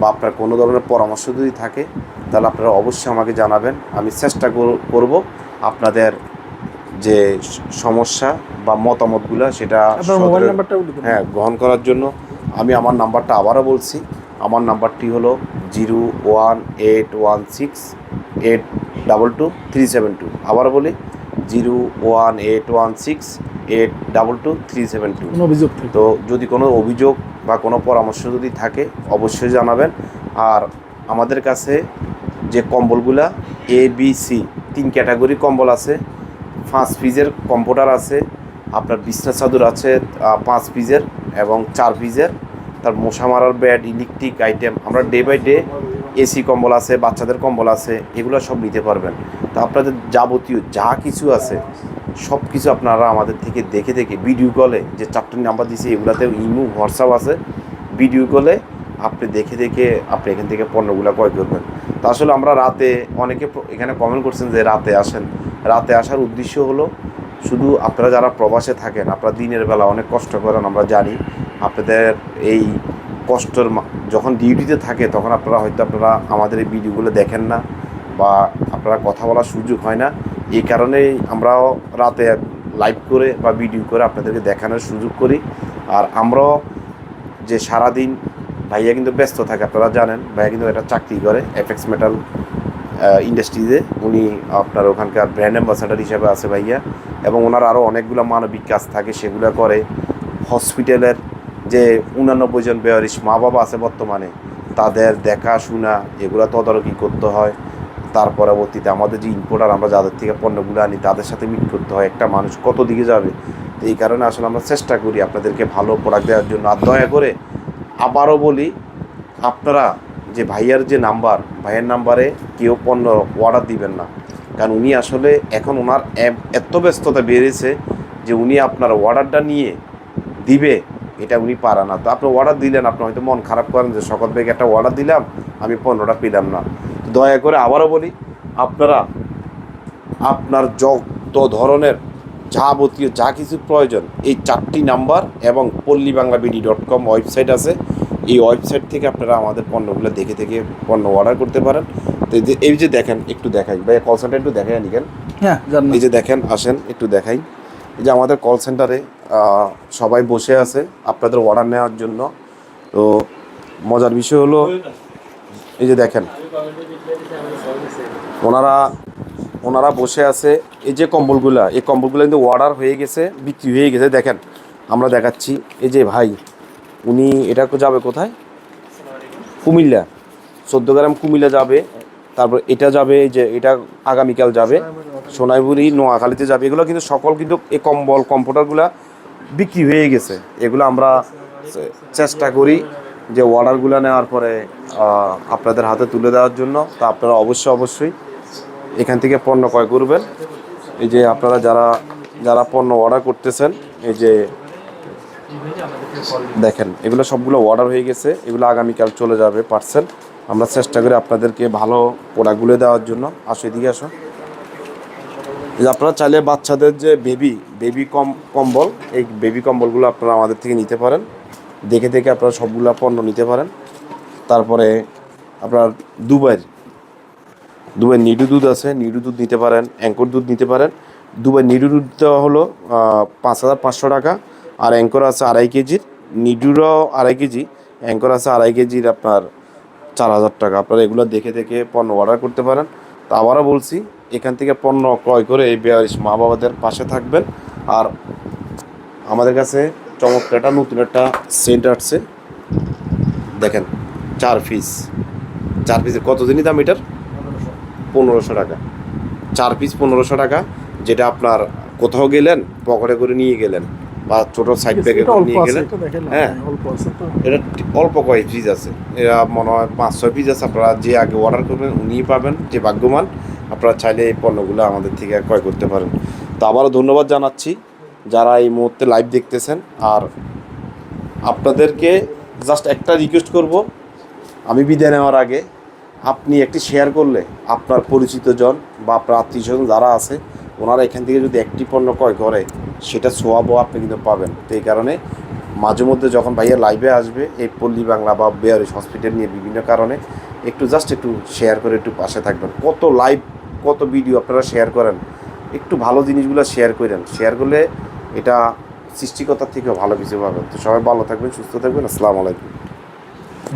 বা আপনার কোনো ধরনের পরামর্শ যদি থাকে তাহলে আপনারা অবশ্যই আমাকে জানাবেন। আমি চেষ্টা কর- করব আপনাদের যে সমস্যা বা মতামতগুলো সেটা হ্যাঁ গ্রহণ করার জন্য আমি আমার নাম্বারটা আবারও বলছি। আমার নাম্বারটি হলো zero one eight one six eight double two three seven two. আবারও বলি zero one eight one six eight double two three seven two অভিযোগ তো যদি কোনো অভিযোগ বা কোনো পরামর্শ যদি থাকে অবশ্যই জানাবেন। আর আমাদের কাছে যে কম্বলগুলা এ বি সি তিন ক্যাটাগরি কম্বল আছে। পাঁচ পিসের কম্পিউটার আছে। আপনার বিছনা চাদর আছে পাঁচ পিসের এবং চার পিসের। তার মশা মারার ব্যাড ইলেকট্রিক আইটেম আমরা ডে বাই ডে এসি কম্বল আছে বাচ্চাদের কম্বল আছে এগুলো সব নিতে পারবেন। তো আপনাদের যাবতীয় যা কিছু আছে সব কিছু আপনারা আমাদের থেকে দেখে দেখে ভিডিও কলে যে চারটে নাম্বার দিয়েছি এগুলাতে ইমো হোয়াটসঅ্যাপ আছে। ভিডিও কলে আপনি দেখে দেখে আপনি এখান থেকে পণ্যগুলো ক্রয় করবেন। তা আসলে আমরা রাতে অনেকে এখানে কমেন্ট করছেন যে রাতে আসেন। রাতে আসার উদ্দেশ্য হলো শুধু আপনারা যারা প্রবাসে থাকেন, আপনারা দিনের বেলা অনেক কষ্ট করেন, আমরা জানি আপনাদের এই কষ্টের যখন ডিউটিতে থাকে তখন আপনারা হয়তো আপনারা আমাদের এই ভিডিওগুলো দেখেন না বা আপনারা কথা বলার সুযোগ হয় না। এই কারণেই আমরাও রাতে লাইভ করে বা ভিডিও করে আপনাদেরকে দেখানোর সুযোগ করি। আর আমরাও যে সারাদিন ভাইয়া কিন্তু ব্যস্ত থাকে, আপনারা জানেন, ভাইয়া কিন্তু একটা চাকরি করে এফএক্স মেটাল ইন্ডাস্ট্রিজে উনি আপনার ওখানকার ব্র্যান্ড অ্যাম্বাসাডার হিসেবে আছে ভাইয়া এবং ওনার আরও অনেকগুলো মানবিক কাজ থাকে, সেগুলো করে। হসপিটালের যে উনানব্বই জন বেয়ারিশ মা বাবা আছে বর্তমানে, তাদের দেখাশোনা, এগুলো তদারকি করতে হয়। তার পরবর্তীতে আমাদের যে ইম্পোর্টার আমরা যাদের থেকে পণ্যগুলো আনি, তাদের সাথে মিট করতে হয়, একটা মানুষ কত দিকে যাবে? তো এই কারণে আসলে আমরা চেষ্টা করি আপনাদেরকে ভালো প্রোডাক্ট দেওয়ার জন্য। আর দয়া করে আবারও বলি, আপনারা যে ভাইয়ার যে নাম্বার ভাইয়ের নাম্বারে কেউ পণ্য অর্ডার দিবেন না। কারণ উনি আসলে এখন ওনার এত ব্যস্ততা বেড়েছে যে উনি আপনার অর্ডারটা নিয়ে দিবে, এটা উনি পারে না। তো আপনি অর্ডার দিলেন, আপনি হয়তো মন খারাপ করেন যে সকল ব্যাগে একটা অর্ডার দিলাম, আমি পণ্যটা পেলাম না। দয়া করে আবারও বলি আপনারা আপনার যত ধরনের যাবতীয় যা কিছু প্রয়োজন এই চারটি নাম্বার এবং Palli Bangla BD dot com website আছে। এই ওয়েবসাইট থেকে আপনারা আমাদের পণ্যগুলো দেখে দেখে পণ্য অর্ডার করতে পারেন। তো এই যে- এই যে দেখেন একটু দেখাই। ভাই কল সেন্টার একটু দেখাই নিকেন হ্যাঁ এই যে দেখেন আসেন একটু দেখাই। এই যে আমাদের কল সেন্টারে সবাই বসে আছে আপনাদের অর্ডার নেওয়ার জন্য। তো মজার বিষয় হলো এই যে দেখেন, ওনারা ওনারা বসে আছে, এই যে কম্বলগুলা, এই কম্বলগুলো কিন্তু অর্ডার হয়ে গেছে, বিক্রি হয়ে গেছে, দেখেন, আমরা দেখাচ্ছি, এই যে ভাই, উনি এটা যাবে কোথায়? কুমিল্লা, চোদ্দ গ্রাম কুমিল্লা যাবে, তারপর এটা যাবে, এই যে এটা আগামীকাল যাবে সোনাইবুড়ি নোয়াখালীতে যাবে, এগুলো কিন্তু সকল কিন্তু এই কম্বল কম্পিউটারগুলো বিক্রি হয়ে গেছে, এগুলো আমরা চেষ্টা করি যে অর্ডারগুলো নেওয়ার পরে আপনাদের হাতে তুলে দেওয়ার জন্য, তা আপনারা অবশ্যই অবশ্যই এখান থেকে পণ্য ক্রয় করবেন। এই যে আপনারা যারা যারা পণ্য অর্ডার করতেছেন, এই যে দেখেন, এগুলো সবগুলো অর্ডার হয়ে গেছে, এগুলো আগামীকাল চলে যাবে পার্সেল। আমরা চেষ্টা করি আপনাদেরকে ভালো প্রোডাক্টগুলো দেওয়ার জন্য। আসো এদিকে আসো। আপনারা চাইলে বাচ্চাদের যে বেবি বেবি কম, কম্বল, এই বেবি কম্বলগুলো আপনারা আমাদের থেকে নিতে পারেন। দেখে দেখে আপনারা সবগুলো পণ্য নিতে পারেন। তারপরে আপনার দুবাইয়ের দুবাই নিডু দুধ আছে, নিডু দুধ নিতে পারেন, অ্যাঙ্কর দুধ নিতে পারেন। দুবাই নিডু দুধ দেওয়া হলো পাঁচ হাজার পাঁচশো টাকা, আর অ্যাঙ্কর আছে আড়াই কেজির। নিডুরও আড়াই কেজি, অ্যাঙ্কর আছে আড়াই কেজির আপনার চার হাজার টাকা। আপনারা এগুলো দেখে দেখে পণ্য অর্ডার করতে পারেন। তো আবারও বলছি, এখান থেকে পণ্য ক্রয় করে এই বেয়ারিশ মা বাবাদের পাশে থাকবেন। আর আমাদের কাছে চমৎকার একটা নতুন একটা সেন্ট আসছে। দেখেন চার পিস চার পিসের কত দিনই দাম এটার? পনেরোশো টাকা। চার পিস পনেরোশো টাকা যেটা আপনার কোথাও গেলেন পকেটে করে নিয়ে গেলেন বা ছোট সাইড ব্যাগে করে নিয়ে গেলেন। হ্যাঁ। তো। এটা অল্প কয়েক পিস আছে। এরা মনে হয় পাঁচ ছয় পিস আছে আপনারা যে আগে অর্ডার করবেন উনিই পাবেন যে ভাগ্যমান। আপনারা চাইলে এই পণ্যগুলো আমাদের থেকে ক্রয় করতে পারেন। তো আবারও ধন্যবাদ জানাচ্ছি। যারা এই মুহূর্তে লাইভ দেখতেছেন, আর আপনাদেরকে জাস্ট একটা রিকোয়েস্ট করব, আমি বিদায় নেওয়ার আগে আপনি একটি শেয়ার করলে আপনার পরিচিত জন বা আপনার আত্মীয় স্বজন যারা আছে, ওনারা এখান থেকে যদি একটি পণ্য ক্রয় করে, সেটা সোয়াবও আপনি কিন্তু পাবেন। তো এই কারণে মাঝে মধ্যে যখন ভাইয়া লাইভে আসবে, এই পল্লী বাংলা বা বেয়ারিশ হসপিটাল নিয়ে বিভিন্ন কারণে একটু জাস্ট একটু শেয়ার করে একটু পাশে থাকবেন। কত লাইভ কত ভিডিও আপনারা শেয়ার করেন, একটু ভালো জিনিসগুলো শেয়ার করেন। শেয়ার করলে এটা সৃষ্টিকতার থেকেও ভালো কিছু পাবেন। তো সবাই ভালো থাকবেন, সুস্থ থাকবেন, আসসালামু আলাইকুম।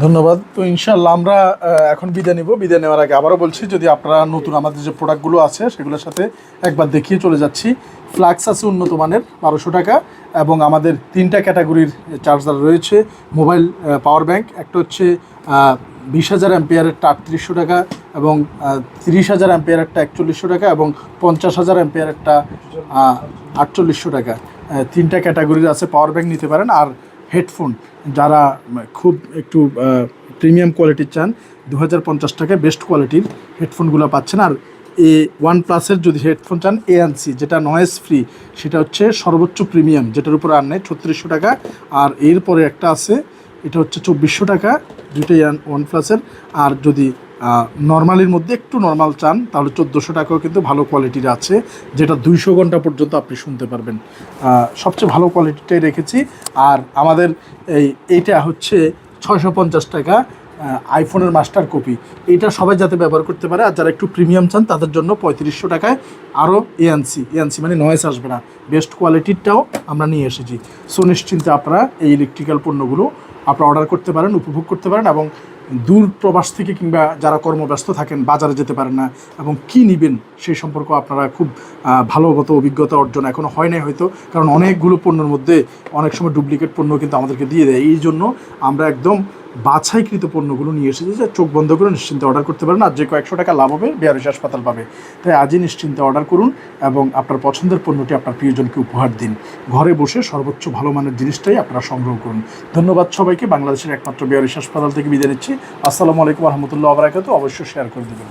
ধন্যবাদ। তো ইনশাল্লাহ আমরা এখন বিদায় নিব। বিদায় নেওয়ার আগে আবারও বলছি, যদি আপনারা নতুন আমাদের যে প্রোডাক্টগুলো আছে, সেগুলোর সাথে একবার দেখিয়ে চলে যাচ্ছি। ফ্লাক্স আছে উন্নত মানের, বারোশো টাকা, এবং আমাদের তিনটা ক্যাটাগরির চার্জার রয়েছে। মোবাইল পাওয়ার ব্যাংক একটা হচ্ছে বিশ হাজার অ্যাম্পিয়ারেরটা আটত্রিশশো টাকা এবং তিরিশ হাজার অ্যাম্পিয়ারেরটা একচল্লিশশো টাকা এবং পঞ্চাশ হাজার অ্যাম্পিয়ারেরটা আটচল্লিশশো টাকা। তিনটা ক্যাটাগরির আছে পাওয়ার ব্যাংক নিতে পারেন আর হেডফোন যারা খুব একটু প্রিমিয়াম কোয়ালিটির চান দু হাজার পঞ্চাশ টাকায় বেস্ট কোয়ালিটির হেডফোনগুলো পাচ্ছেন। আর এ ওয়ান প্লাসের যদি হেডফোন চান এএনসি যেটা নয়েজ ফ্রি সেটা হচ্ছে সর্বোচ্চ প্রিমিয়াম যেটার উপর আর নেই, ছত্রিশশো টাকা। আর এরপরে একটা আছে এটা হচ্ছে চব্বিশশো টাকা, দুইটাই ওয়ান প্লাসের আর যদি নর্মালির মধ্যে একটু নর্মাল চান, তাহলে চোদ্দোশো টাকাও কিন্তু ভালো কোয়ালিটির আছে, যেটা দুইশো ঘণ্টা পর্যন্ত আপনি শুনতে পারবেন। সবচেয়ে ভালো কোয়ালিটিটাই রেখেছি। আর আমাদের এই, এইটা হচ্ছে ছয়শো পঞ্চাশ টাকা আইফোনের মাস্টার কপি এটা সবাই যাতে ব্যবহার করতে পারে, আর যারা একটু প্রিমিয়াম চান, তাদের জন্য পঁয়ত্রিশশো টাকায় আরও এএনসি এএনসি মানে নয়েস আসবে না। বেস্ট কোয়ালিটিরটাও আমরা নিয়ে এসেছি। সো নিশ্চিন্তে আপনারা এই ইলেকট্রিক্যাল পণ্যগুলো আপনারা অর্ডার করতে পারেন, উপভোগ করতে পারেন এবং দূর প্রবাস থেকে কিংবা যারা কর্মব্যস্ত থাকেন, বাজারে যেতে পারেন না এবং কি নিবেন সেই সম্পর্ক আপনারা খুব ভালোগত অভিজ্ঞতা অর্জন এখনও হয় নাই হয়তো। কারণ অনেকগুলো পণ্যের মধ্যে অনেক সময় ডুপ্লিকেট পণ্য কিন্তু আমাদেরকে দিয়ে দেয়। এই জন্য আমরা একদম বাছাইকৃত পণ্যগুলো নিয়ে এসেছে যে চোখ বন্ধ করে নিশ্চিন্তে অর্ডার করতে পারেন আর যে কয়েকশো টাকা লাভ হবে বিহারিশ হাসপাতাল পাবে। তাই আজই নিশ্চিন্তে অর্ডার করুন এবং আপনার পছন্দের পণ্যটি আপনার প্রিয়জনকে উপহার দিন। ঘরে বসে সর্বোচ্চ ভালো মানের জিনিসটাই আপনারা সংগ্রহ করুন। ধন্যবাদ সবাইকে, বাংলাদেশের একমাত্র বিহারিশ হাসপাতাল থেকে বিদায় নিচ্ছি। আসসালামু আলাইকুম রহমতুল্লাহ আবরাকাত অবশ্যই শেয়ার করে দেবেন।